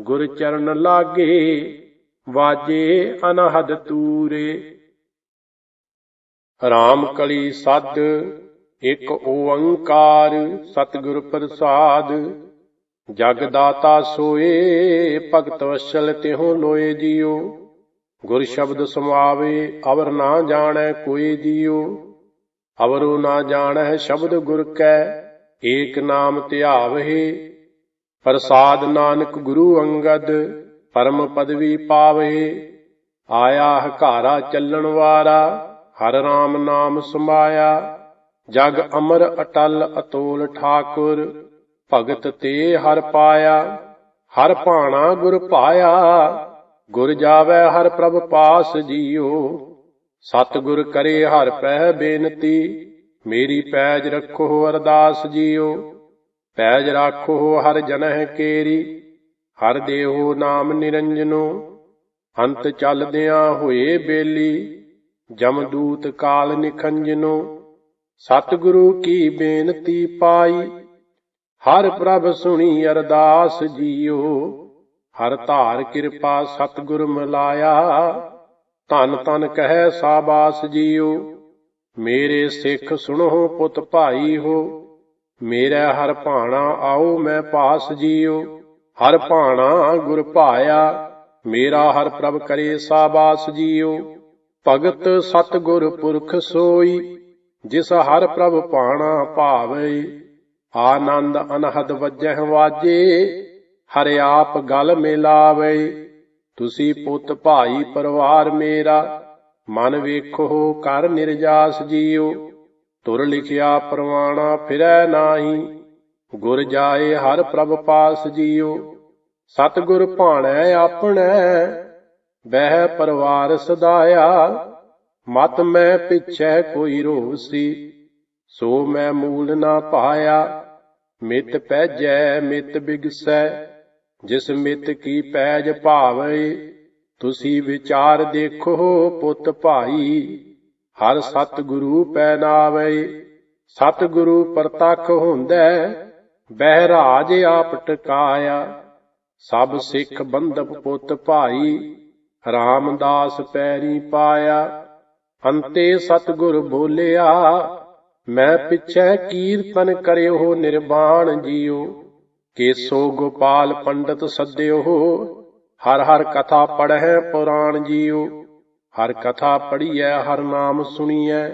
ਗੁਰ ਚਰਨ ਲਾਗੇ, ਵਾਜੇ ਅਨਹਦ ਤੂਰੇ। ਰਾਮ ਕਲੀ ਸਦ, ਇੱਕ ਓੰਕਾਰ ਸਤਿਗੁਰ ਪ੍ਰਸਾਦ। ਜਗ ਦਾਤਾ ਸੋਏ, ਭਗਤ ਵਸਲ ਤਿਹੁ ਲੋਏ ਜੀਓ। ਗੁਰ ਸ਼ਬਦ ਸਮਾਵੇ, ਅਵਰ ਨਾ ਜਾਣੈ ਕੋਈ ਜੀਓ। ਅਵਰੋ ਨਾ ਜਾਣੈ ਸ਼ਬਦ ਗੁਰ ਕੈ, ਏਕ ਨਾਮ ਧਿਆਵਹਿ ਪ੍ਰਸਾਦ ਨਾਨਕ ਗੁਰੂ ਅੰਗਦ, ਪਰਮ ਪਦਵੀ ਪਾਵੇ। ਆਇਆ ਹਕਾਰਾ ਚੱਲਣ ਵਾਰਾ, ਹਰ ਰਾਮ ਨਾਮ ਸਮਾਇਆ। ਜਗ ਅਮਰ ਅਟਲ ਅਤੋਲ ਠਾਕੁਰ, ਭਗਤ ਤੇ ਹਰ ਪਾਇਆ। ਹਰ ਭਾਣਾ ਗੁਰ ਪਾਇਆ, ਗੁਰ ਜਾਵੇ ਹਰ ਪ੍ਰਭ ਪਾਸ ਜੀਓ। ਸਤਿਗੁਰ ਕਰੇ ਹਰ ਪਹਿ ਬੇਨਤੀ, ਮੇਰੀ ਪੈਜ ਰੱਖੋ ਅਰਦਾਸ ਜੀਓ। ਪੈਜ ਰੱਖੋ ਹਰ ਜਨਹਿ ਕੇਰੀ, ਹਰ ਦੇਹੋ ਨਾਮ ਨਿਰੰਜਨੋ। ਅੰਤ ਚੱਲਦਿਆਂ ਹੋਏ ਬੇਲੀ ਜਮਦੂਤ ਕਾਲ ਨਿਖੰਜਨੋ। ਸਤਿਗੁਰੂ ਕੀ ਬੇਨਤੀ ਪਾਈ, ਹਰ ਪ੍ਰਭ ਸੁਣੀ ਅਰਦਾਸ ਜੀਓ। ਹਰ ਧਾਰ ਕਿਰਪਾ ਸਤਿਗੁਰ ਮਿਲਾਇਆ ਧਨ ਧੰਨ ਕਹੈ ਸਾਬਾਸ ਜੀਓ। ਮੇਰੇ ਸਿੱਖ ਸੁਣੋ ਪੁੱਤ ਭਾਈ ਹੋ ਮੇਰਾ ਹਰ ਭਾਣਾ ਆਓ ਮੈਂ ਪਾਸ ਜੀਓ। ਹਰ ਭਾਣਾ ਗੁਰ ਭਾਇਆ, ਮੇਰਾ ਹਰ ਪ੍ਰਭ ਕਰੇ ਸਾਬਾਸ ਜੀਓ। ਭਗਤ ਸਤਿਗੁਰ ਪੁਰਖ ਸੋਈ, ਜਿਸ ਹਰ ਪ੍ਰਭ ਪਾਣਾ ਭਾਵੇ। ਆਨੰਦ ਅਨਹਦ ਵਜਹਿ ਵਾਜੇ, ਹਰਿ ਆਪ ਗਲ ਮਿਲਾਵੇ। ਤੁਸੀਂ ਪੁੱਤ ਭਾਈ ਪਰਿਵਾਰ ਮੇਰਾ, ਮਨ ਵੇਖੋ ਕਰ ਨਿਰਜਾਸ ਜੀਓ। ਤੁਰ ਲਿਖਿਆ ਪ੍ਰਵਾਣਾ ਫਿਰੈ ਨਾਹੀ, ਗੁਰ ਜਾਏ ਹਰ ਪ੍ਰਭ ਪਾਸ ਜੀਓ ਸਤਿਗੁਰ ਭਾਣੈ ਆਪਣੈ, ਬਹਿ ਪਰਿਵਾਰ ਸਦਾਇਆ, ਮਤ ਮੈਂ ਪਿਛੈ ਕੋਈ ਰੋਸੀ, ਸੋ ਮੈਂ ਮੂਲ ਨਾ ਪਾਇਆ, ਮਿਤ ਪੈਜੈ ਮਿਤ ਬਿਗਸੈ, ਜਿਸ ਮਿਤ ਕੀ ਪੈਜ ਭਾਵੇ, ਤੁਸੀਂ ਵਿਚਾਰ ਦੇਖੋ ਪੁੱਤ ਭਾਈ। ਹਰ ਸਤ ਗੁਰੂ ਪੈ ਨਾਵੇ। ਸਤ ਗੁਰੂ ਪ੍ਰਤੱਖ ਹੁੰਦੈ ਬਹਿ ਰਾਜ ਆਪ ਟਿਕਾਇਆ। ਸਭ ਸਿੱਖ ਬੰਧਪ ਪੁੱਤ ਭਾਈ, ਰਾਮਦਾਸ ਪੈਰੀ ਪਾਇਆ। ਅੰਤੇ ਸਤਿਗੁਰ ਬੋਲਿਆ, ਮੈਂ ਪਿਛੈ ਕੀਰਤਨ ਕਰਿਓ, ਨਿਰਵਾਣ ਜੀਓ। ਕੇਸੋ ਗੋਪਾਲ ਪੰਡਤ ਸੱਦਿਓ, ਹਰ ਹਰ ਕਥਾ ਪੜਹਿ ਪੁਰਾਣ ਜੀਓ। ਹਰ ਕਥਾ ਪੜੀਐ ਹਰ ਨਾਮ ਸੁਣੀਐ।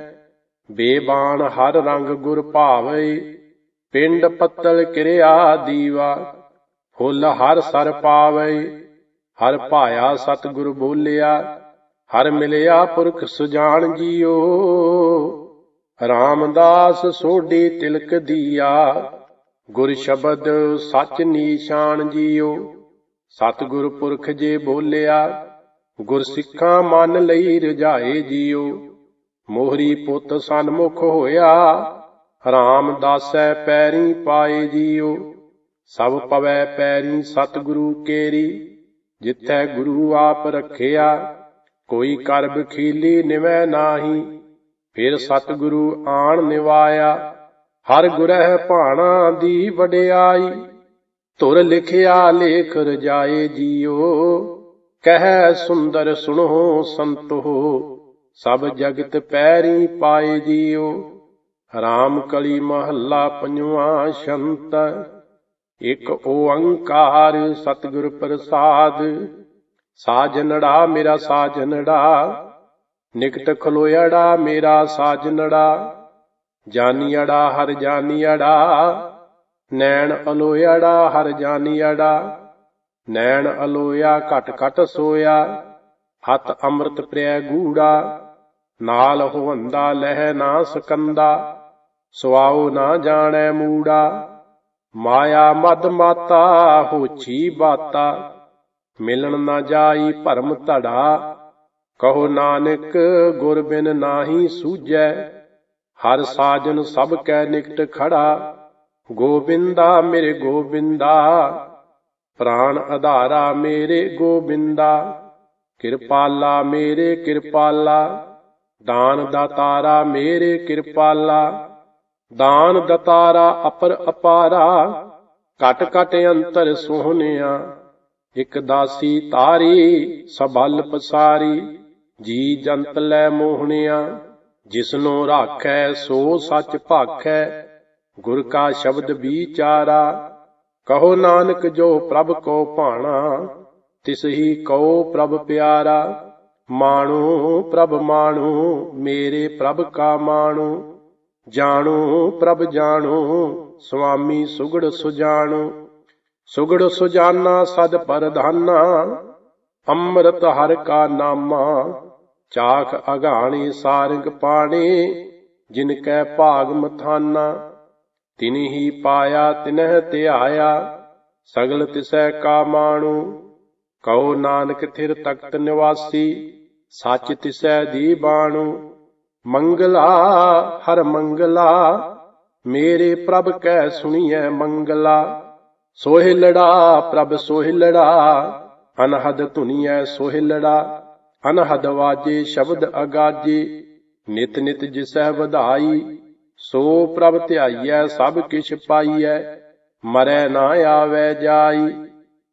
ਬੇਬਾਨ ਹਰ ਰੰਗ ਗੁਰ ਭਾਵੇ, ਪਿੰਡ ਪੱਤਲ ਕਿਰਿਆ ਦੀਵਾ। ਫੁੱਲ ਹਰ ਸਰ ਪਾਵੇ, ਹਰ ਭਾਇਆ ਸਤਿਗੁਰ ਬੋਲਿਆ। ਹਰ ਮਿਲਿਆ ਪੁਰਖ ਸੁਜਾਨ ਜੀਓ। ਰਾਮਦਾਸ ਸੋਢੀ ਤਿਲਕ ਦੀਆ। ਗੁਰ ਸ਼ਬਦ ਸਚ ਨੀਸ਼ਾਨ ਜੀਓ। ਸਤਿਗੁਰ ਪੁਰਖ ਜੇ ਬੋਲਿਆ। ਗੁਰਸਿੱਖਾਂ ਮਨ ਲਈ ਰਜਾਏ ਜੀਓ। ਮੋਹਰੀ ਪੁੱਤ ਸਨਮੁਖ ਹੋਇਆ ਰਾਮਦਾਸੈ ਪੈਰੀ ਪਾਏ ਜੀਓ। ਸਭ ਪਵੈ ਪੈਰੀ ਸਤਿਗੁਰੂ ਕੇਰੀ, ਜਿੱਥੈ ਗੁਰੂ ਆਪ ਰੱਖਿਆ, ਕੋਈ ਕਰ ਬਖੀਲੀ ਨਿਵੈ ਨਾਹੀ। ਫਿਰ ਸਤਿਗੁਰੂ ਆਣ ਨਿਵਾਇਆ, ਹਰ ਗੁਰਹਿ ਭਾਣਾ ਦੀ ਵਡਿਆਈ। ਤੁਰ ਲਿਖਿਆ ਲੇਖ ਰਜਾਏ ਜੀਓ। ਕਹਿ ਸੁੰਦਰ ਸੁਣੋ ਸੰਤੋ, ਸਭ ਜਗਤ ਪੈਰੀ ਪਾਏ ਜੀਓ। ਰਾਮ ਕਲੀ ਮਹੱਲਾ ਪੰਜਵਾ ਸ਼ੰਤ, ਇਕ ਓੰਕਾਰ ਸਤਿਗੁਰ ਪ੍ਰਸਾਦ। ਸਾਜਨੜਾ ਮੇਰਾ ਸਾਜਨੜਾ ਨਿਕਟ ਖਲੋਇੜਾ ਮੇਰਾ ਸਾਜਨੜਾ ਜਾਨੀੜਾ ਹਰ ਜਾਨੀੜਾ ਨੈਣ ਅਲੋਇੜਾ ਹਰ ਜਾਨੀੜਾ ਨੈਣ ਅਲੋਇਆ, ਘਟ ਘਟ ਸੋਇਆ, ਹੱਥ ਅੰਮ੍ਰਿਤ ਪ੍ਰਿਆ ਗੂੜਾ, ਨਾਲ ਹੋਵੰਦਾ ਲਹਿ ਨਾ ਸਕੰਦਾ ਸਵਾਉ ਨਾ ਜਾਣੈ ਮੂੜਾ, ਮਾਇਆ ਮਦ ਮਾਤਾ ਹੋਛੀ ਬਾਤਾ, ਮਿਲਣ ਨਾ ਜਾਈ ਭਰਮ ਧੜਾ, ਕਹੋ ਨਾਨਕ ਗੁਰ ਬਿਨ ਨਾਹੀ ਸੂਝੈ, ਹਰ ਸਾਜਨ ਸਭ ਕੈ ਨਿਕਟ ਖੜਾ, ਗੋਬਿੰਦਾ ਮੇਰੇ ਗੋਬਿੰਦਾ ਪ੍ਰਾਨ ਆਧਾਰਾ ਮੇਰੇ ਗੋਬਿੰਦਾ, ਕਿਰਪਾਲਾ ਮੇਰੇ ਕਿਰਪਾਲਾ, ਦਾਨ ਦਾਤਾਰਾ ਮੇਰੇ ਕਿਰਪਾਲਾ, ਦਾਨ ਦਤਾਰਾ ਅਪਰ ਅਪਾਰਾ, ਘਟ ਘਟ ਅੰਤਰ ਸੋਹਣਿਆ, ਇਕ ਦਾਸੀ ਤਾਰੀ, ਸਬਲ ਪਸਾਰੀ, ਜੀ ਜੰਤ ਲੈ ਮੋਹਣਿਆ, ਜਿਸਨੂੰ ਰਾਖੈ ਸੋ ਸੱਚ ਭਾਖੈ, ਗੁਰ ਕਾ ਸ਼ਬਦ ਵਿਚਾਰਾ ਕਹੋ ਨਾਨਕ ਜੋ ਪ੍ਰਭ ਕੋ ਭਾਣਾ, ਤਿਸ ਹੀ ਕਉ ਪ੍ਰਭ ਪਿਆਰਾ। ਮਾਣੂ ਪ੍ਰਭ ਮਾਣੂ, ਮੇਰੇ ਪ੍ਰਭ ਕਾ ਮਾਣੂ। ਜਾਣੂ ਪ੍ਰਭ ਜਾਣੂ, ਸੁਆਮੀ ਸੁਗੜ ਸੁਜਾਣੋ। ਸੁਗੜ ਸੁਜਾਨਾ ਸਦ ਪਰਧਾਨਾ, ਅੰਮ੍ਰਿਤ ਹਰ ਕਾ ਨਾਮਾ। ਚਾਖ ਅਗਾਣੀ ਸਾਰੰਗ ਪਾਣੀ, ਜਿਨ ਕੈ ਭਾਗ ਮਥਾਨਾ। ਤਿਨਿ ਹੀ ਪਾਇਆ, ਤਿਨਹਿ ਧਿਆਇਆ, ਸਗਲ ਤਿਸੈ ਕਾ ਮਾਣੂ। ਕਉ ਨਾਨਕ ਥਿਰ ਤਖਤ ਨਿਵਾਸੀ, ਸੱਚ ਤਿਸੈ ਦੀ ਬਾਣੂ। ਮੰਗਲਾ, ਹਰ ਮੰਗਲਾ, ਮੇਰੇ ਪ੍ਰਭ ਕੈ ਸੁਣੀਐ ਮੰਗਲਾ। ਸੋਹਿਲੜਾ ਪ੍ਰਭ ਸੋਹਿਲੜਾ ਅਨਹਦ ਧੁਨੀਐ ਸੋਹਿਲੜਾ ਅਨਹਦ ਵਾਜੇ ਸ਼ਬਦ ਅਗਾਜੇ, ਨਿਤ ਨਿਤ ਜਿਸੈ ਵਧਾਈ। ਸੋ ਪ੍ਰਭ ਧਿਆਈਐ, ਸਭ ਕਿਛ ਪਾਈਐ, ਮਰੈ ਨਾ ਆਵੈ ਜਾਈ।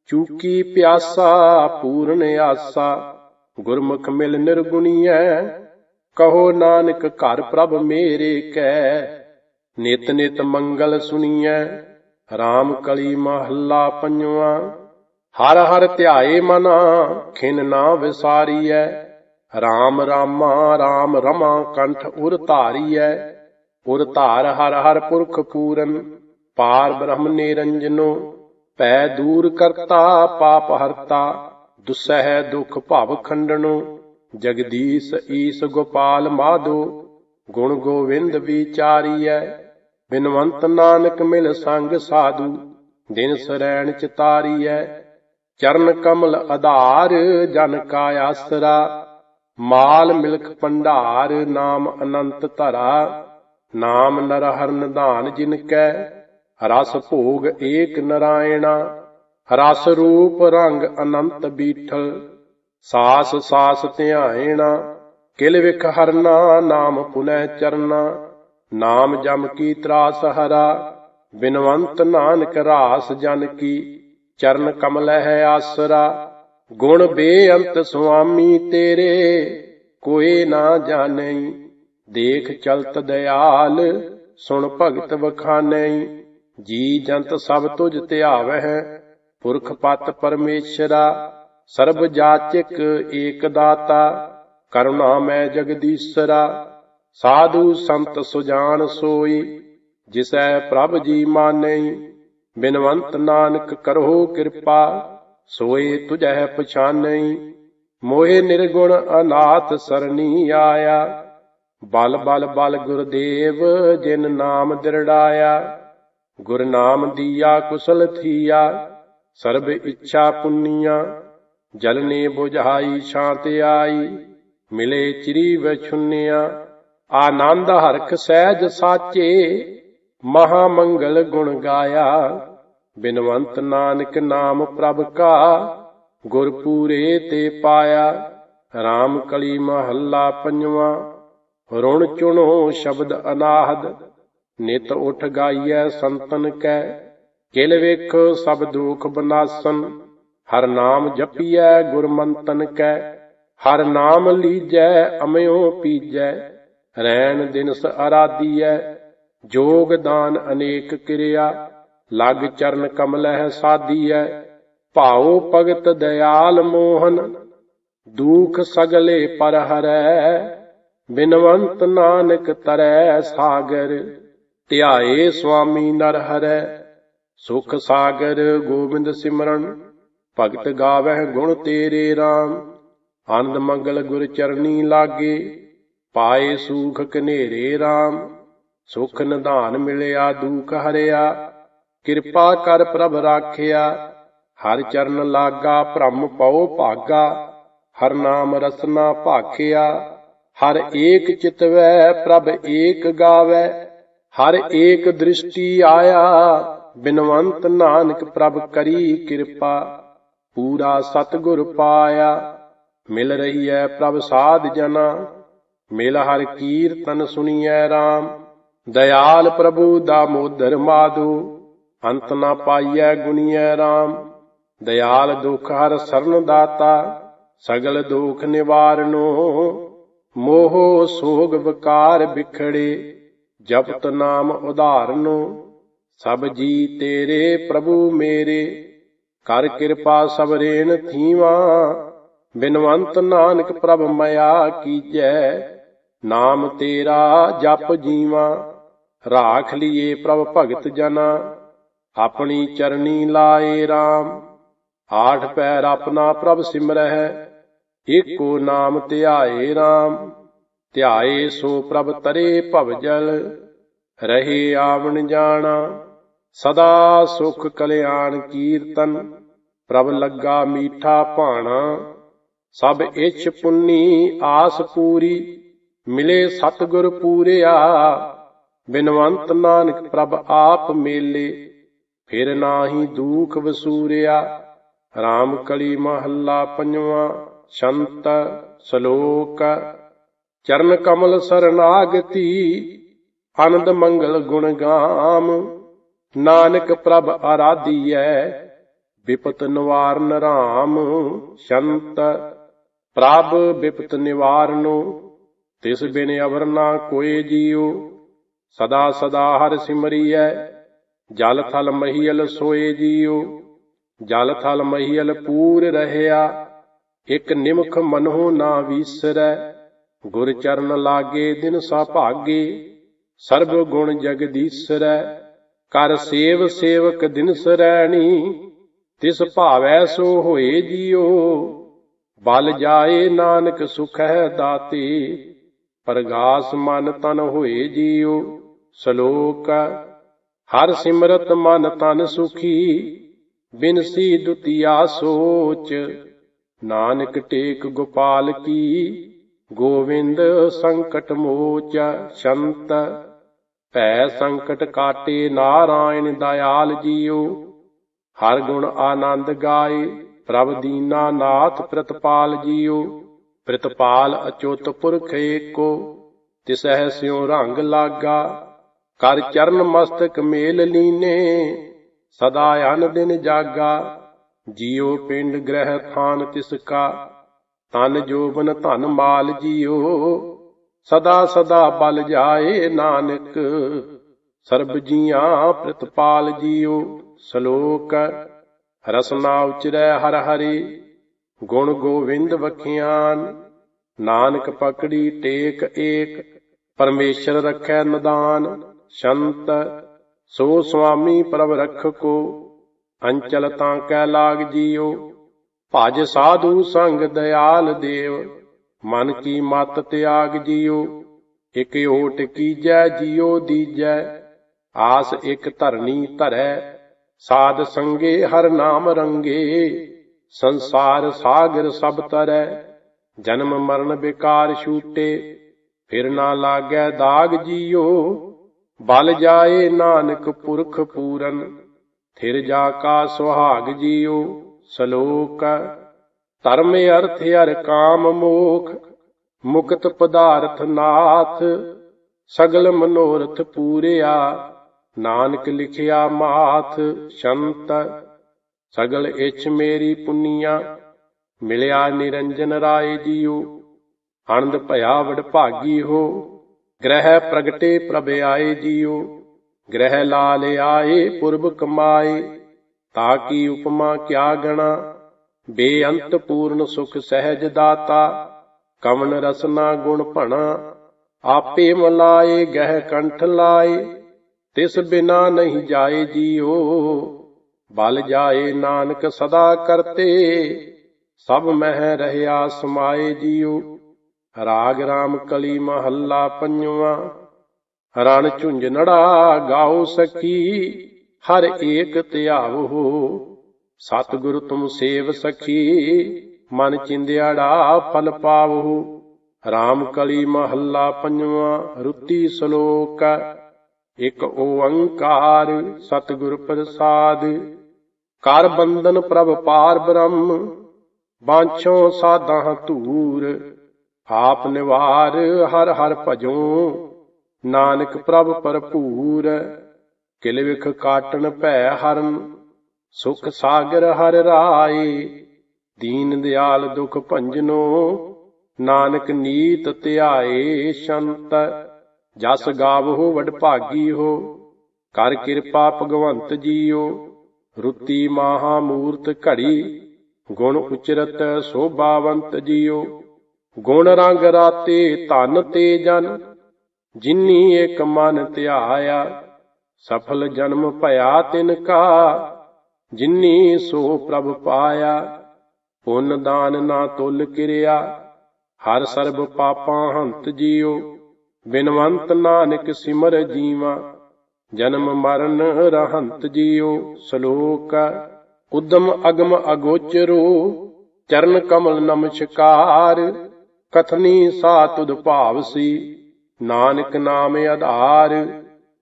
ਚੂਕੀ ਪਿਆਸਾ, ਪੂਰਨ ਆਸਾ, ਗੁਰਮੁਖ ਮਿਲ ਨਿਰਗੁਣੀਐ। ਕਹੋ ਨਾਨਕ ਘਰ ਪ੍ਰਭ ਮੇਰੇ ਕੈ, ਨਿਤ ਨਿਤ ਮੰਗਲ ਸੁਣੀਐ। RAM ਕਲੀ ਮਹੱਲਾ ਪੰਜਵਾ, ਹਰ ਹਰ ਧਿਆਏ ਮਨਾ, ਖਿਨ ਨਾ ਵਿਸਾਰੀਐ। RAM ਰਾਮਾ RAM ਰਮਾ ਕੰਠ ਉਰ ਧਾਰੀਐ। ਉਰ ਧਾਰ ਹਰ ਹਰ ਪੁਰਖ ਪੂਰਨ, ਪਾਰ ਬ੍ਰਹਮ ਨਿਰੰਜਨੋ ਭੈ ਦੂਰ ਕਰਤਾ ਪਾਪ ਹਰਤਾ, ਦੁਸਹਿ ਦੁਖ ਭਵ ਖੰਡਣੋ ਜਗਦੀਸ਼ ਈਸ ਗੋਪਾਲ ਮਾਧੋ, ਗੁਣ ਗੋਵਿੰਦ ਵਿਚਾਰੀਐ, ਬਿਨਵੰਤ ਨਾਨਕ ਮਿਲ ਸੰਗ ਸਾਧੂ, ਦਿਨ ਸਰੈਣ ਚਿਤਾਰੀਐ, ਚਰਨ ਕਮਲ ਆਧਾਰ ਜਨ ਕਾ ਆਸਰਾ, ਮਾਲ ਮਿਲਖ ਭੰਡਾਰ ਨਾਮ ਅਨੰਤ ਧਰਾ ਨਾਮ ਨਰ ਹਰ ਨਿਧਾਨ ਜਿਨ ਕੈ, ਰਸ ਭੋਗ ਏਕ ਨਰਾਇਣਾ, ਰਸ ਰੂਪ ਰੰਗ ਅਨੰਤ ਬੀਠਲ, ਸਾਸ ਸਾਸ ਧਿਆਇਣਾ ਕਿਲ ਵਿਖ ਹਰਨਾ, ਨਾਮ ਪੁਨੈ ਚਰਨਾ, ਨਾਮ ਜਮ ਕੀ ਤਰਾਸ ਹਰਾ, ਬਿਨਵੰਤ ਨਾਨਕ ਰਾਸ ਜਨ ਕੀ, ਚਰਨ ਕਮਲ ਹੈ ਆਸਰਾ, ਗੁਣ ਬੇਅੰਤ ਸੁਆਮੀ ਤੇਰੇ, ਕੋਈ ਨਾ ਜਾਣੈ ਦੇਖ ਚਲਤ ਦਿਆਲ ਸੁਣ ਭਗਤ ਵਖਾਨੈ, ਜੀ ਜੰਤ ਸਭ ਤੁਝ ਧਿਆਵਹਿ ਪੁਰਖ ਪਤ ਪਰਮੇਸ਼ਰਾ, ਸਰਬ ਜਾਚਕ ਏਕ ਦਾਤਾ, ਕਰੁਣਾ ਮੈਂ ਜਗਦੀਸ਼ਰਾ, ਸਾਧੂ ਸੰਤ ਸੁਜਾਨ ਸੋਈ, ਜਿਸੈ ਪ੍ਰਭ ਜੀ ਮਾਨੈ, ਬਿਨਵੰਤ ਨਾਨਕ ਕਰੋ ਕਿਰਪਾ, ਸੋਏ ਤੁਝੈ ਪਛਾਨੈ, ਮੋਹਿ ਨਿਰਗੁਣ ਅਨਾਥ ਸਰਣੀ ਆਇਆ। ਬਲ ਬਲ ਬਲ ਗੁਰਦੇਵ, ਜਿਨ ਨਾਮ ਦਿਰੜਾਇਆ, ਗੁਰ ਨਾਮ ਦੀਆ ਕੁਸਲ ਥੀਆ, ਸਰਬ ਇੱਛਾ ਪੁੰਨੀਆਂ, ਜਲ ਨੇ 부ਝਾਈ ਸ਼ਾਂਤ ਆਈ, ਮਿਲੇ ਚਿਰੀ ਵਿਛੁੰਨਿਆ, ਆਨੰਦ ਹਰਖ ਸਹਿਜ ਸਾਚੇ, ਮਹਾ ਮੰਗਲ ਗੁਣ ਗਾਇਆ, ਬਿਨਵੰਤ ਨਾਨਕ ਨਾਮ ਪ੍ਰਭ ਕਾ, ਗੁਰ ਪੂਰੇ ਤੇ ਪਾਇਆ RAM ਕਲੀ ਮਹੱਲਾ ਪੰਜਵਾਂ ਰੁਣ ਚੁਣੋ ਸ਼ਬਦ ਅਨਾਹਦ, ਨਿਤ ਉਠ ਗਾਈਐ ਸੰਤਨ ਕੈ, ਕਿਲ ਵੇਖ ਸਭ ਦੁਖ ਬਨਾਸਨ, ਹਰ ਨਾਮ ਜਪੀਐ ਗੁਰਮੰਤਨ ਕੈ, ਹਰ ਨਾਮ ਲੀਜੈ ਅਮਿਓ ਪੀਜੈ, ਰੈਣ ਦਿਨਸ ਅਰਾਧੀਐ, ਜੋਗ ਦਾਨ ਅਨੇਕ ਕਿਰਿਆ, ਲਗ ਚਰਨ ਕਮਲਹਿ ਸਾਧੀਐ, ਭਾਉ ਭਗਤ ਦਇਆਲ ਮੋਹਨ, ਦੁਖ ਸਗਲੇ ਪਰ ਹਰੈ ਬਿਨਵੰਤ ਨਾਨਕ ਤਰੈ ਸਾਗਰ, ਧਿਆਏ ਸੁਆਮੀ ਨਰ ਹਰੈ, ਸੁਖ ਸਾਗਰ ਗੋਬਿੰਦ ਸਿਮਰਨ, ਭਗਤ ਗਾਵਹਿ ਗੁਣ ਤੇਰੇ RAM ਆਨੰਦ ਮੰਗਲ ਗੁਰ ਚਰਨੀ ਲਾਗੇ, ਪਾਏ ਸੂਖ ਕਨੇਰੇ RAM ਸੁਖ ਨਿਧਾਨ ਮਿਲਿਆ ਦੂਖ ਹਰਿਆ, ਕਿਰਪਾ ਕਰ ਪ੍ਰਭ ਰਾਖਿਆ, ਹਰ ਚਰਨ ਲਾਗਾ, ਭ੍ਰਮ ਪਉ ਭਾਗਾ, ਹਰ ਨਾਮ ਰਸਨਾ ਭਾਖਿਆ ਹਰ ਏਕ ਚਿਤਵੈ ਪ੍ਰਭ ਏਕ ਗਾਵੈ, ਹਰ ਏਕ ਦ੍ਰਿਸ਼ਟੀ ਆਇਆ, ਬਿਨਵੰਤ ਨਾਨਕ ਪ੍ਰਭ ਕਰੀ ਕਿਰਪਾ, ਪੂਰਾ ਸਤਗੁਰ ਪਾਇਆ, ਮਿਲ ਰਹੀ ਹੈ ਪ੍ਰਭ ਸਾਧ ਜਨਾ, ਮਿਲ ਹਰ ਕੀਰਤਨ ਸੁਣੀਐ RAM ਦਇਆਲ ਪ੍ਰਭੂ ਦਾ ਮੋਦਰ ਮਾਧੂ, ਅੰਤ ਨਾ ਪਾਈਐ ਗੁਨੀਐ RAM ਦਇਆਲ ਦੁਖ ਹਰ ਸਰਨ ਦਾਤਾ, ਸਗਲ ਦੁਖ ਨਿਵਾਰਨੋ ਮੋਹ ਸੋਗ ਵਿਕਾਰ ਵਿਖੜੇ, ਜਪਤ ਨਾਮ ਉਧਾਰਨੋ, ਸਭ ਜੀ ਤੇਰੇ ਪ੍ਰਭੂ ਮੇਰੇ। ਕਰ ਕਿਰਪਾ ਸਬਰੇਨ ਥੀਵਾ, ਬਿਨਵੰਤ ਨਾਨਕ ਪ੍ਰਭ ਮਇਆ ਕੀਜੈ। ਨਾਮ ਤੇਰਾ ਜਪ ਜੀਵਾ, ਰਾਖ ਲਿਏ ਪ੍ਰਭ ਭਗਤ ਜਨਾ। ਆਪਣੀ ਚਰਨੀ ਲਾਏ RAM ਆਠ ਪੈਰ ਆਪਣਾ ਪ੍ਰਭ ਸਿਮਰਹਿ ਏਕੋ ਨਾਮ ਧਿਆਏ RAM ਧਿਆਏ ਸੋ ਪ੍ਰਭ ਤਰੇ ਭਵਜਲ, ਰਹੇ ਆਵਣ ਜਾਣਾ, ਸਦਾ ਸੁਖ ਕਲਿਆਣ ਕੀਰਤਨ, ਪ੍ਰਭ ਲੱਗਾ ਮੀਠਾ ਭਾਣਾ, ਸਭ ਇੱਛ ਪੁੰਨੀ ਆਸ ਪੂਰੀ, ਮਿਲੇ ਸਤਿਗੁਰ ਪੂਰਿਆ, ਬਿਨਵੰਤ ਨਾਨਕ ਪ੍ਰਭ ਆਪ ਮੇਲੇ, ਫਿਰ ਨਾਹੀ ਦੁਖ ਵਸੂਰਿਆ RAM ਕਲੀ ਮਹੱਲਾ ਪੰਜਵਾਂ ਸ਼ੰਤ ਸ਼ਲੋਕ ਚਰਨ ਕਮਲ ਸਰਨਾਗਤੀ, ਆਨੰਦ ਮੰਗਲ ਗੁਣ ਗਾਮ। ਨਾਨਕ ਪ੍ਰਭ ਆਰਾਧੀਐ ਵਿਪਤ ਨਿਵਾਰਨ ਰਾਮ। ਸ਼ੰਤ ਪ੍ਰਭ ਵਿਪਤ ਨਿਵਾਰਨੋ, ਤਿਸ ਬਿਨ ਅਵਰ ਨਾ ਕੋਏ ਜੀਉ। ਸਦਾ ਸਦਾ ਹਰ ਸਿਮਰੀਐ, ਜਲ ਥਲ ਮਹੀਲ ਸੋਏ ਜੀਉ। ਜਲ ਥਲ ਮਹੀਲ ਪੂਰ ਰਹਿਆ ਇਕ ਨਿਮਖ ਮਨਹੁ ਨਾ ਵੀਸਰੈ, ਗੁਰ ਚਰਨ ਲਾਗੇ ਦਿਨ ਸਾ ਭਾਗੇ, ਸਰਬ ਗੁਣ ਜਗਦੀਸਰੈ ਕਰ ਸੇਵ ਸੇਵਕ ਦਿਨ ਸਰੈਣੀ, ਤਿਸ ਭਾਵੈ ਸੋ ਹੋਏ ਜੀਓ, ਬਲ ਜਾਏ ਨਾਨਕ ਸੁਖ ਹੈ ਦਾਤੇ, ਪ੍ਰਗਾਸ ਮਨ ਤਨ ਹੋਏ ਜੀਓ, ਸ਼ਲੋਕ, ਹਰ ਸਿਮਰਤ ਮਨ ਤਨ ਸੁਖੀ ਬਿਨਸੀ ਦੁਤੀਆ ਸੋਚ। ਨਾਨਕ ਟੇਕ ਗੋਪਾਲ ਕੀ, ਗੋਵਿੰਦ ਸੰਕਟ ਮੋਚ ਸ਼ੰਤ। ਭੈ ਸੰਕਟ ਕਾਟੇ ਨਾਰਾਇਣ ਦਇਆਲ ਜੀਓ। ਹਰ ਗੁਣ ਆਨੰਦ ਗਾਏ, ਪ੍ਰਭ ਦੀਨਾ ਨਾਥ ਪ੍ਰਤਪਾਲ ਜੀਓ। ਪ੍ਰਤਪਾਲ ਅਚੁੱਤ ਪੁਰਖ ਏਕੋ, ਤਿਸਹਿ ਸਿਉ ਰੰਗ ਲਾਗਾ। ਕਰ ਚਰਨ ਮਸਤਕ ਮੇਲ ਲੀਨੇ, ਸਦਾ ਅਨ ਦਿਨ ਜਾਗਾ। ਜੀਉ ਪਿੰਡ ਗ੍ਰਹਿ ਥਾਨ ਤਿਸ ਕਾ, ਤਨ ਜੋਬਨ ਧਨ ਮਾਲ ਜੀਉ। ਸਦਾ ਸਦਾ ਬਲ ਜਾਏ ਨਾਨਕ, ਸਰਬ ਜੀਆਂ ਪ੍ਰਤਪਾਲ ਜੀਉ। ਸ਼ਲੋਕ, ਰਸਨਾ ਉਚਰੈ ਹਰ ਹਰੀ, ਗੁਣ ਗੋਵਿੰਦ ਵਖਿਆਨ। ਨਾਨਕ ਪਕੜੀ ਟੇਕ ਏਕ, ਪਰਮੇਸ਼ਰ ਰਖੈ ਨਦਾਨ। ਸ਼ੰਤ, ਸੋ ਸੁਆਮੀ ਪ੍ਰਭ ਰਖ ਕੋ। ਅੰਚਲ ਤਾਂ ਕੈ ਲਾਗ ਜੀਉ ਭਜ ਸਾਧੂ ਸੰਗ ਦਇਆਲ ਦੇਵ, ਮਨ ਕੀ ਮਤ ਤਿਆਗ ਜੀਉ ਇਕ ਓਟ ਕੀਜੈ ਜੀਉ ਦੀਜੈ, ਆਸ ਇਕ ਧਰਨੀ ਧਰੈ, ਸਾਧ ਸੰਗੇ ਹਰ ਨਾਮ ਰੰਗੇ। ਸੰਸਾਰ ਸਾਗਰ ਸਭ ਤਰੈ, ਜਨਮ ਮਰਨ ਬਿਕਾਰ ਛੂਟੇ, ਫਿਰ ਨਾ ਲਾਗੈ ਦਾਗ ਜੀਓ। ਬਲ ਜਾਏ ਨਾਨਕ ਪੁਰਖ ਪੂਰਨ ਥਿਰ ਜਾ ਕਾ ਸੁਹਾਗ ਜੀਉ, ਸ਼ਲੋਕ। ਧਰਮ ਅਰਥ ਹਰ ਕਾਮ ਮੋਖ, ਮੁਕਤ ਪਦਾਰਥ ਨਾਥ। ਸਗਲ ਮਨੋਰਥ ਪੂਰਿਆ, ਨਾਨਕ ਲਿਖਿਆ ਮਾਥ। ਸ਼ੰਤ, ਸਗਲ ਇਛ ਮੇਰੀ ਪੁੰਨੀਆਂ, ਮਿਲਿਆ ਨਿਰੰਜਨ ਰਾਏ ਜੀਉ। ਆਨੰਦ ਭਇਆ ਵਡ ਭਾਗੀ ਹੋ, ਗ੍ਰਹਿ ਪ੍ਰਗਟੇ ਪ੍ਰਭ ਆਏ ਜੀਉ। ਗ੍ਰਹਿ ਲਾ ਲਿਆਏ ਪੁਰਬ ਕਮਾਏ, ਤਾ ਕੀ ਉਪਮਾ ਕਿਆ ਗਣਾ? ਬੇਅੰਤ ਪੂਰਨ ਸੁਖ ਸਹਿਜ ਦਾਤਾ, ਕਵਨ ਰਸਨਾ ਗੁਣ ਭਣਾ, ਆਪੇ ਮਲਾਏ, ਗਹਿ ਕੰਠ ਲਾਏ, ਤਿਸ ਬਿਨਾ ਨਹੀਂ ਜਾਏ ਜੀਓ। ਬਲ ਜਾਏ ਨਾਨਕ ਸਦਾ ਕਰਤੇ, ਸਭ ਮਹਿ ਰਹਿਆ ਸਮਾਏ ਜੀਓ। ਰਾਗ ਰਾਮ ਕਲੀ ਮਹੱਲਾ ਪੰਜਵਾ। ਰਣ ਝੁੰਝਨੜਾ ਗਾਓ ਸਖੀ, ਹਰ ਏਕ ਧਿਆਵੋ ਸਤਿਗੁਰ ਤੁਮ ਸੇਵ ਸਖੀ, ਮਨ ਚਿੰਦਿਆੜਾ ਫਲ ਪਾਵੋ। ਰਾਮ ਕਲੀ ਮਹੱਲਾ ਪੰਜਵਾਂ, ਰੁੱਤੀ ਸ਼ਲੋਕ, ਇਕ ਓੰਕਾਰ ਸਤਿਗੁਰ ਪ੍ਰਸਾਦ। ਕਰ ਬੰਦਨ ਪ੍ਰਭ ਪਾਰ ਬ੍ਰਹਮ, ਬਾਂਛੋ ਸਾਧਾਂ ਧੂਰ। ਆਪ ਨਿਵਾਰ ਹਰ ਹਰ ਭਜੋ ਨਾਨਕ ਪ੍ਰਭ ਭਰਪੂਰ, ਕਿਲ ਵਿਖ ਕਾਟਣ ਭੈ ਹਰਨ, ਸੁਖ ਸਾਗਰ ਹਰ ਰਾਏ, ਦੀਨ ਦਿਆਲ ਦੁਖ ਭੰਜਨੋ, ਨਾਨਕ ਨੀਤ ਧਿਆਏ ਸ਼ੰਤ, ਜਸ ਗਾਵਹੁ ਵਡ ਭਾਗੀ ਹੋ ਕਰ ਕਿਰਪਾ ਭਗਵੰਤ ਜੀਓ ਰੁੱਤੀ ਮਾਹਾ ਮੂਰਤ ਘੜੀ, ਗੁਣ ਉਚਰਤ ਸੋਭਾਵੰਤ ਜੀਓ ਗੁਣ ਰੰਗ ਰਾਤੇ ਧਨ ਤੇ ਜਨ ਜਿਨੀ ਏਕ ਮਨ ਧਿਆਇਆ, ਸਫਲ ਜਨਮ ਭਇਆ ਤਿਨ ਕਾ। ਜਿਨੀ ਸੋ ਪ੍ਰਭ ਪਾਇਆ, ਪੁੰਨ ਦਾਨ ਨਾ ਤੁਲ ਕਿਰਿਆ। ਹਰ ਸਰਬ ਪਾਪਾਂ ਹੰਤ ਜੀਓ, ਬਿਨਵੰਤ ਨਾਨਕ ਸਿਮਰ ਜੀਵਾ। ਜਨਮ ਮਰਨ ਰਹੰਤ ਜੀਓ, ਸ਼ਲੋਕ। ਉਦਮ ਅਗਮ ਅਗੋਚਰੋ, ਚਰਨ ਕਮਲ ਨਮਸਕਾਰ ਕਥਨੀ ਸਾ ਤੁਧ ਭਾਵਸੀ ਨਾਨਕ ਨਾਮ ਆਧਾਰ,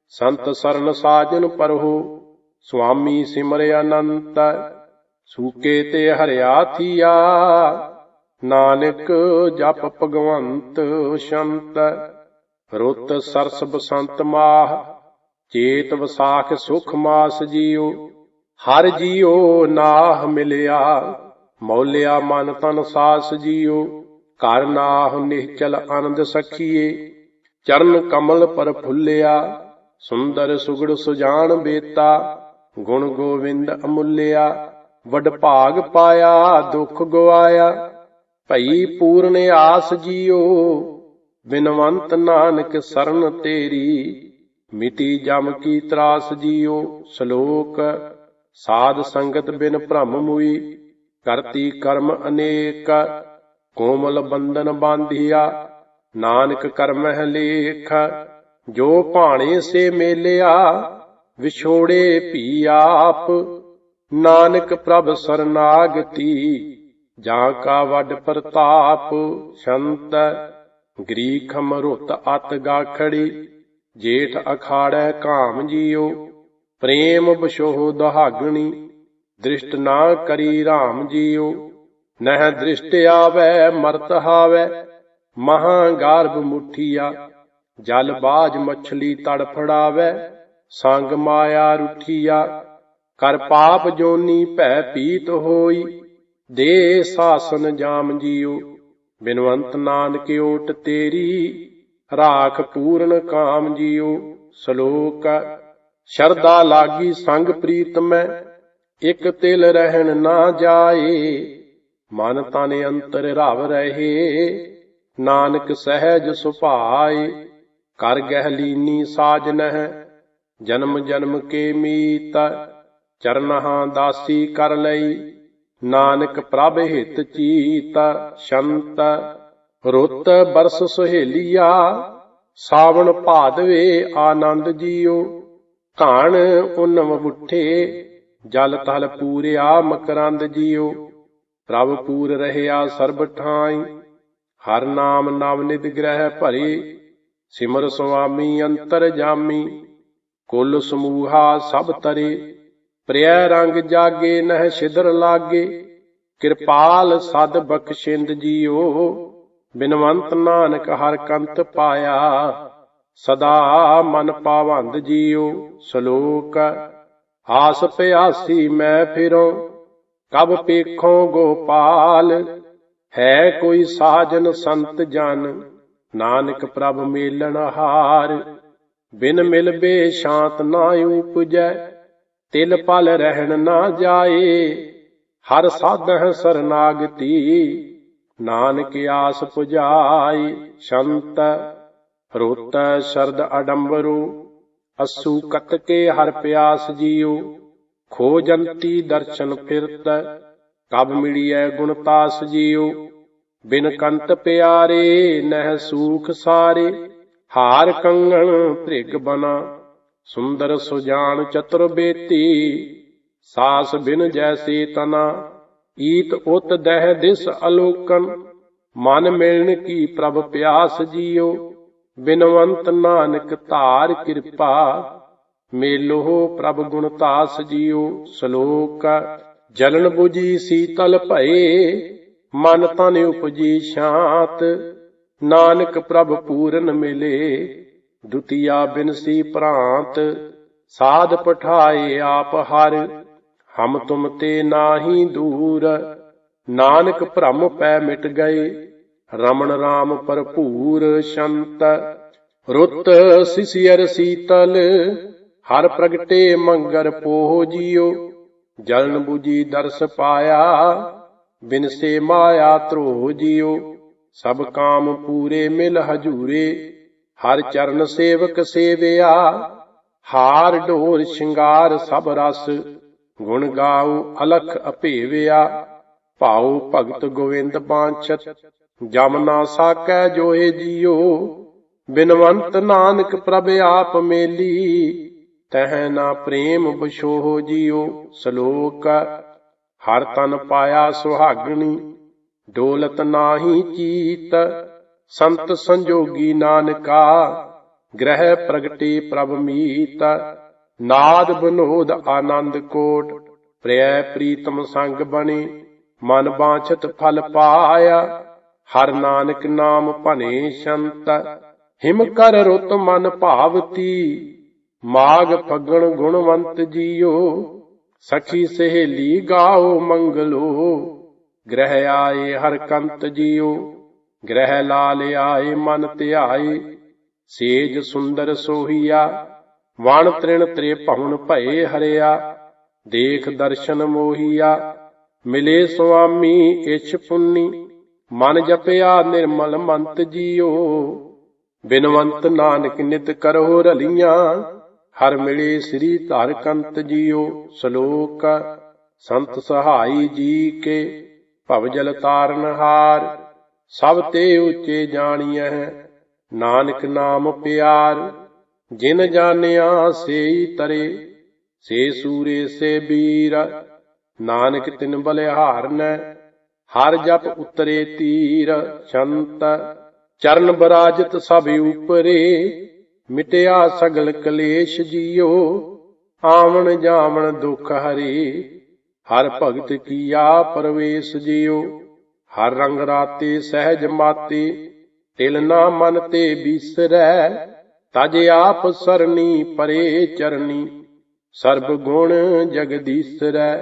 ਸੰਤ ਸਰਨ ਸਾਜਨ ਪਰਹੋ, ਸੁਆਮੀ ਸਿਮਰ ਅਨੰਤ, ਸੂਕੇ ਤੇ ਹਰਿਆ ਥੀਆ। ਨਾਨਕ ਜਪ ਭਗਵੰਤ ਸ਼ੰਤ, ਰੁੱਤ ਸਰਸ ਬਸੰਤ ਮਾਹ, ਚੇਤ ਵਸਾਖ ਸੁਖ ਮਾਸ ਜੀਓ ਹਰ ਜੀਓ ਨਾਹ ਮਿਲਿਆ, ਮੌਲਿਆ ਮਨ ਤਨ ਸਾਸ ਜੀਓ ਘਰ ਨਾਹ ਨਿਹਚਲ ਆਨੰਦ ਸਖੀਏ। ਚਰਨ ਕਮਲ ਪਰ ਫੁੱਲਿਆ, ਸੁੰਦਰ ਸੁਗੜ ਸੁਜਾਨ ਬੇਤਾ, ਗੁਣ ਗੋਵਿੰਦ ਅਮੁੱਲਿਆ, ਵਡ ਭਾਗ ਪਾਇਆ, ਦੁਖ ਗਵਾਇਆ। ਭਈ ਪੂਰਨ ਆਸ ਜੀਓ, ਬਿਨਵੰਤ ਨਾਨਕ ਸਰਨ ਤੇਰੀ ਮਿਤੀ ਜਮ ਕੀ ਤਰਾਸ ਜੀਓ, ਸ਼ਲੋਕ, ਸਾਧ ਸੰਗਤ ਬਿਨ ਭ੍ਰਮ ਮੁਈ, ਕਰਤੀ ਕਰਮ ਅਨੇਕ, ਕੋਮਲ ਬੰਧਨ ਬਾਂਧਿਆ ਨਾਨਕ ਕਰਮਹਿ ਲੇਖ, ਜੋ ਭਾਣੇ ਸੇ ਮੇਲਿਆ, ਵਿਛੋੜੇ ਭੀ ਆਪ। ਨਾਨਕ ਪ੍ਰਭ ਸਰਨਾਗਤੀ, ਜਾਂ ਕਾ ਵੱਡ ਪ੍ਰਤਾਪ। ਸ਼ੰਤ, ਗ੍ਰੀਖਮ ਰੁੱਤ ਅਤ ਗਾਖੜੀ, ਜੇਠ ਅਖਾੜੈ ਕਾਮ ਜੀਓ। ਪ੍ਰੇਮ ਬਸ਼ੋਹ ਦਹਾਗਣੀ, ਦ੍ਰਿਸ਼ਟ ਨਾ ਕਰੀ RAM ਜੀਓ। ਨਹਿ ਦ੍ਰਿਸ਼ਟ ਆਵੈ, ਮਰਤ ਹਾਵੈ ਮਹਾ ਗਾਰਭ ਮੁਠੀਆ, ਜਲ ਬਾਜ ਮਛਲੀ ਤੜਫੜਾਵੈ ਸੰਗ ਮਾਇਆ ਰੁਠੀਆ, ਕਰ ਪਾਪ ਜੋਨੀ ਭੈ ਪੀਤ ਹੋਈ, ਦੇ ਸਾਸਨ ਜਾਮ ਜੀਓ ਬਿਨਵੰਤ ਨਾਨਕ ਓਟ ਤੇਰੀ, ਰਾਖ ਪੂਰਨ ਕਾਮ ਜੀਓ ਸ਼ਲੋਕ ਸ਼ਰਦਾ ਲਾਗੀ ਸੰਗ ਪ੍ਰੀਤ ਮੈਂ, ਇਕ ਤਿਲ ਰਹਿਣ ਨਾ ਜਾਏ, ਮਨ ਤਨ ਅੰਤਰ ਰਵ ਰਹੇ ਨਾਨਕ ਸਹਿਜ ਸੁਭਾਏ, ਕਰ ਗਹਿ ਲੀਨੀ ਸਾਜਨਹਿ ਜਨਮ ਜਨਮ ਕੇ ਮੀਤ, ਚਰਨਹਾ ਦਾਸੀ ਕਰ ਲਈ, ਨਾਨਕ ਪ੍ਰਭ ਹਿਤ ਚੀਤ, ਸ਼ੰਤ, ਰੁੱਤ ਬਰਸ ਸੁਹੇਲੀਆ, ਸਾਵਣ ਭਾਦਵੇ ਆਨੰਦ ਜੀਓ, ਘਾਣ ਉਨਮ ਬੁੱਠੇ, ਜਲ ਤਲ ਪੂਰਿਆ ਮਕਰੰਦ ਜੀਓ, ਪ੍ਰਭ ਪੂਰ ਰਹਿਆ ਸਰਬ ਠਾਈ ਹਰ ਨਾਮ ਨਵਨਿਤ ਗ੍ਰਹਿ ਭਰੇ, ਸਿਮਰ ਸੁਆਮੀ ਅੰਤਰ ਜਾਮੀ, ਕੁੱਲ ਸਮੂਹਾ ਸਭ ਤਰੇ ਪ੍ਰਿਆ ਰੰਗ ਜਾਗੇ ਨਹਿ ਛਿਦਰ ਲਾਗੇ, ਕਿਰਪਾਲ ਸਦ ਬਖਸ਼ਿੰਦ ਜੀਓ, ਬਿਨਵੰਤ ਨਾਨਕ ਹਰ ਕੰਤ ਪਾਇਆ, ਸਦਾ ਮਨ ਪਾਵੰਦ ਜੀਓ, ਸ਼ਲੋਕ, ਆਸ ਪਿਆਸੀ ਮੈਂ ਫਿਰੋ, ਕਬ ਪੇਖੋ ਗੋਪਾਲ ਹੈ ਕੋਈ ਸਾਜਨ ਸੰਤ ਜਨ, ਨਾਨਕ ਪ੍ਰਭ ਮੇਲਣ ਹਾਰ। ਬਿਨ ਮਿਲਬੇ ਸ਼ਾਂਤ ਨਾ ਉਪਜੈ, ਤਿਲ ਪਲ ਰਹਿਣ ਨਾ ਜਾਏ। ਹਰ ਸਾਧਹ ਸਰਨਾਗਤੀ, ਨਾਨਕ ਆਸ ਪੁਜਾਈ ਸ਼ੰਤ ਰੋਤ ਸ਼ਰਦ ਅਡੰਬਰੂ, ਅਸੂ ਕਤਕੇ ਹਰ ਪਿਆਸ ਜੀਉ ਖੋਜੰਤੀ ਦਰਸ਼ਨ ਫਿਰਤ ਕਬ ਮਿਲੀਐ ਗੁਣਤਾਸ ਜੀਉ? ਬਿਨ ਕੰਤ ਪਿਆਰੇ ਨਹਿ ਸੂਖ ਸਾਰੇ, ਹਾਰ ਕੰਗਣ ਭ੍ਰਿਗ ਬਨਾ। ਸੁੰਦਰ ਸੁਜਾਨ ਚਤੁਰ ਬੇਤੀ, ਸਾਸ ਬਿਨ ਜੈਸੀ ਤਨਾ। ਈਤ ਉਤ ਦਹਿ ਦਿਸ ਅਲੋਕਨ, ਮਨ ਮਿਲਣ ਕੀ ਪ੍ਰਭ ਪਿਆਸ ਜੀਓ ਬਿਨਵੰਤ ਨਾਨਕ ਧਾਰ ਕਿਰਪਾ, ਮੇਲੋ ਪ੍ਰਭ ਗੁਣ ਤਾਸ ਜੀਓ ਸ਼ਲੋਕ ਜਲਨ 부ਜੀ ਸੀਤਲ ਭਏ, ਮਨ ਤਨ ਉਪਜੀ ਸ਼ਾਂਤ। ਨਾਨਕ ਪ੍ਰਭ ਪੂਰਨ ਮਿਲੇ, ਦੁਤੀਆ ਬਿਨਸੀ ਪ੍ਰਾਂਤ। ਸਾਧ ਪਠਾਏ ਆਪ ਹਰ, ਹਮ ਤੁਮ ਤੇ ਨਾਹੀ ਦੂਰ। ਨਾਨਕ ਭ੍ਰਮ ਪੈ ਮਿਟ ਗਏ, ਰਮਣ ਰਾਮ ਭਰਪੂਰ ਸ਼ੰਤ। ਰੁੱਤ ਸਿਸਿਰ ਸੀਤਲ, ਹਰ ਪ੍ਰਗਟੇ ਮੰਗਰ ਪੋਹ ਜੀਓ। ਜਲਨ 부ਜੀ ਦਰਸ ਪਾਇਆ ਬਿਨਸੇ ਮਾਇਆ ਧਰੋ ਜੀਓ ਸਭ ਕਾਮ ਪੂਰੇ ਮਿਲ ਹਜੂਰੇ, ਹਰ ਚਰਨ ਸੇਵਕ ਸੇਵਿਆ। ਹਾਰ, ਢੋਲ, ਸ਼ਿੰਗਾਰ, ਸਭ ਰਸ, ਗੁਣ ਗਾਉ, ਅਲਖ ਅਭੇਵਿਆ। ਭਾਉ, ਭਗਤ ਗੋਵਿੰਦ ਬਾਂਛਤ, ਜਮ ਨਾ ਸਾਕੈ ਜੋਏ ਜੀਓ ਬਿਨਵੰਤ ਨਾਨਕ ਪ੍ਰਭ ਆਪ ਮੇਲੀ ਤਹਿ ਨਾ ਪ੍ਰੇਮ ਬਸ਼ੋਹ ਜੀਓ, ਸ਼ਲੋਕ ਹਰ ਤਨ ਪਾਇਆ ਸੁਹਾਗਣੀ, ਡੋਲਤ ਨਾਹੀ ਚੀਤ। ਸੰਤ ਸੰਜੋਗੀ ਨਾਨਕਾ, ਗ੍ਰਹਿ ਪ੍ਰਗਟੀ ਪ੍ਰਭ ਮੀਤ। ਨਾਦ ਬਨੋਦ ਆਨੰਦ ਕੋਟ ਪ੍ਰਿਆ ਪ੍ਰੀਤਮ ਸੰਗ ਬਣੇ। ਮਨ ਬਾਛਤ ਫਲ ਪਾਇਆ, ਹਰ ਨਾਨਕ ਨਾਮ ਭਨੇ ਸ਼ੰਤ। ਹਿਮ ਕਰ ਰੁਤ ਮਨ ਭਾਵਤੀ ਮਾਗ ਫਗਣ ਗੁਣਵੰਤ ਜੀਓ ਸਖੀ ਸਹੇਲੀ ਗਾਓ ਮੰਗਲੋ। ਗ੍ਰਹਿ ਆਏ ਹਰ ਕੰਤ ਜੀਓ, ਗ੍ਰਹਿ ਲਾਲ ਆਏ ਮਨ ਧਿਆਏ। ਸੇਜ ਸੁੰਦਰ ਸੋਹੀਆ, ਵਣ ਤ੍ਰਿਣ ਤ੍ਰੇ ਭਉਨ ਭਏ ਹਰਿਆ। ਦੇਖ ਦਰਸ਼ਨ ਮੋਹੀਆ, ਮਿਲੇ ਸੁਆਮੀ ਇਛ ਪੁੰਨੀ। ਮਨ ਜਪਿਆ ਨਿਰਮਲ ਮੰਤ ਜੀਓ। ਬਿਨਵੰਤ ਨਾਨਕ ਨਿਤ ਕਰੋ ਰਲੀਆਂ। ਹਰ ਮਿਲੇ ਸ੍ਰੀ ਧਰਕੰਤ ਜੀਓ, ਸ਼ਲੋਕ ਸੰਤ ਸਹਾਈ ਜੀ ਕੇ, ਭਵ ਜਲ ਤਾਰਨ ਹਾਰ। ਸਭ ਤੇ ਉੱਚੇ ਜਾਣੀਐ ਨਾਨਕ ਨਾਮ ਪਿਆਰ। ਜਿਨ ਜਾਣਿਆ ਸੇਈ ਤਰੇ, ਸੇ ਸੂਰੇ ਸੇ ਬੀਰ। ਨਾਨਕ ਤਿਨ ਬਲਿਹਾਰਨੈ, ਹਰ ਜਪ ਉਤਰੇ ਤੀਰ। ਸ਼ੰਤ ਚਰਨ ਬਰਾਜਤ ਸਭ ਉਪਰੇ। ਮਿਟਿਆ ਸਗਲ ਕਲੇਸ਼ ਜੀਓ, ਆਵਣ ਜਾਵਣ ਦੁਖ ਹਰੀ। ਹਰ ਭਗਤ ਕੀਆ ਪਰਵੇਸ਼ ਜੀਓ, ਹਰ ਰੰਗ ਰਾਤੇ ਸਹਿਜ ਮਾਤੇ, ਤਿਲ ਨਾ ਮਨ ਤੇ ਬਿਸਰੈ, ਤਜ ਆਪ ਸਰਨੀ ਪਰੇ ਚਰਨੀ। ਸਰਬ ਗੁਣ ਜਗਦੀਸਰੈ,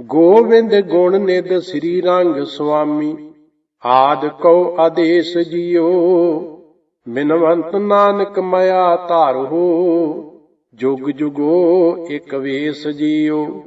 ਗੋਵਿੰਦ ਗੁਣ ਨਿਦ ਸ੍ਰੀ ਰੰਗ ਸੁਆਮੀ। ਆਦ ਕਉ ਆਦੇਸ਼ ਜਿਓ ਮਿਨਵੰਤ ਨਾਨਕ ਮਇਆ ਧਾਰੋ। ਜੁਗ ਜੁਗੋ ਇਕ ਵੇਸ ਜੀਓ।